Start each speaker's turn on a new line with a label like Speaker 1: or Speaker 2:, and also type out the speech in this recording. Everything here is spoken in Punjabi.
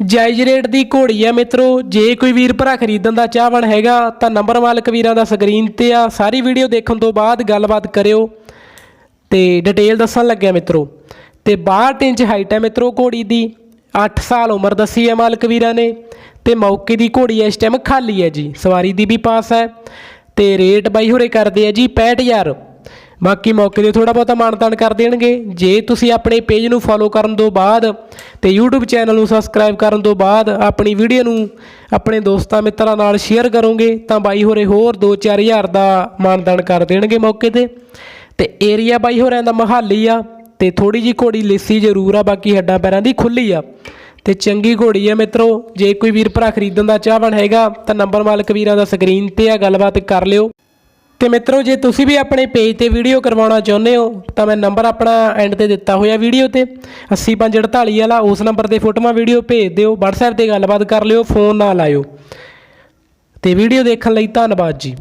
Speaker 1: ਜਾਇਜ਼ ਰੇਟ ਦੀ ਘੋੜੀ ਆ ਮਿੱਤਰੋ, ਜੇ ਕੋਈ ਵੀਰ ਭਰਾ ਖਰੀਦਣ ਦਾ ਚਾਹਵਣ ਹੈਗਾ, ਤਾਂ ਨੰਬਰ ਮਾਲਕ ਵੀਰਾਂ ਦਾ ਸਕਰੀਨ ਤੇ ਆ। ਸਾਰੀ ਵੀਡੀਓ ਦੇਖਣ ਤੋਂ ਬਾਅਦ ਗੱਲਬਾਤ ਕਰਿਓ ਤੇ ਡਿਟੇਲ ਦੱਸਣ ਲੱਗਿਆ ਮਿੱਤਰੋ। ਤੇ 62 ਇੰਚ ਹਾਈਟ ਹੈ ਮਿੱਤਰੋ ਘੋੜੀ ਦੀ। 8 ਸਾਲ ਉਮਰ ਦੱਸੀ ਹੈ ਮਾਲਕ ਵੀਰਾਂ ਨੇ। ਤੇ ਮੌਕੇ ਦੀ ਘੋੜੀ ਇਸ ਟਾਈਮ ਖਾਲੀ ਹੈ ਜੀ। ਸਵਾਰੀ ਦੀ ਵੀ ਪਾਸ ਹੈ ਤੇ ਰੇਟ ਬਾਈ ਹੋਰੇ ਕਰਦੇ ਆ ਜੀ 65000 ਬਾਕੀ ਮੌਕੇ ਤੇ ਥੋੜਾ ਬਹੁਤਾ ਮਾਨਤਾਨ ਕਰ ਦੇਣਗੇ। ਜੇ ਤੁਸੀਂ ਆਪਣੇ ਪੇਜ ਨੂੰ ਫੋਲੋ ਕਰਨ ਤੋਂ ਬਾਅਦ ਤੇ YouTube ਚੈਨਲ ਨੂੰ ਸਬਸਕ੍ਰਾਈਬ ਕਰਨ ਤੋਂ ਬਾਅਦ ਆਪਣੀ ਵੀਡੀਓ ਨੂੰ ਆਪਣੇ ਦੋਸਤਾਂ ਮਿੱਤਰਾਂ ਨਾਲ ਸ਼ੇਅਰ ਕਰੋਗੇ, ਤਾਂ ਬਾਈ ਹੋਰੇ ਹੋਰ 2-4000 ਦਾ ਮਾਨਤਾਨ ਕਰ ਦੇਣਗੇ ਮੌਕੇ ਤੇ। ਤੇ ਏਰੀਆ ਬਾਈ ਹੋਰਾਂ ਦਾ ਮਹਾਲੀ ਆ ਤੇ ਥੋੜੀ ਜੀ ਘੋੜੀ ਲਿੱਸੀ ਜ਼ਰੂਰ ਆ, ਬਾਕੀ ਹੱਡਾਂ ਪੈਰਾਂ ਦੀ ਖੁੱਲੀ ਆ। ਤੇ ਚੰਗੀ ਘੋੜੀ ਆ ਮਿੱਤਰੋ, ਜੇ ਕੋਈ ਵੀਰ ਭਰਾ ਖਰੀਦਣ ਦਾ ਚਾਹਵਣ ਹੈਗਾ ਤਾਂ ਨੰਬਰ ਮਾਲਕ ਵੀਰਾਂ ਦਾ ਸਕਰੀਨ ਤੇ ਆ, ਗੱਲਬਾਤ ਕਰ ਲਿਓ। ਤੇ ਮਿੱਤਰੋ, ਜੇ ਤੁਸੀਂ ਵੀ ਆਪਣੇ ਪੇਜ ਤੇ ਵੀਡੀਓ ਕਰਵਾਉਣਾ ਚਾਹੁੰਦੇ ਹੋ, ਤਾਂ ਮੈਂ ਨੰਬਰ ਆਪਣਾ ਐਂਡ ਤੇ ਦਿੱਤਾ ਹੋਇਆ ਵੀਡੀਓ ਤੇ। 8548 ਵਾਲਾ, ਉਸ ਨੰਬਰ ਤੇ ਫੋਟੋਆਂ ਵੀਡੀਓ ਭੇਜ ਦਿਓ। WhatsApp ਤੇ ਗੱਲਬਾਤ ਕਰ ਲਿਓ ਫੋਨ ਨਾਲ ਆਇਓ ਤੇ ਵੀਡੀਓ ਦੇਖਣ ਲਈ ਧੰਨਵਾਦ ਜੀ।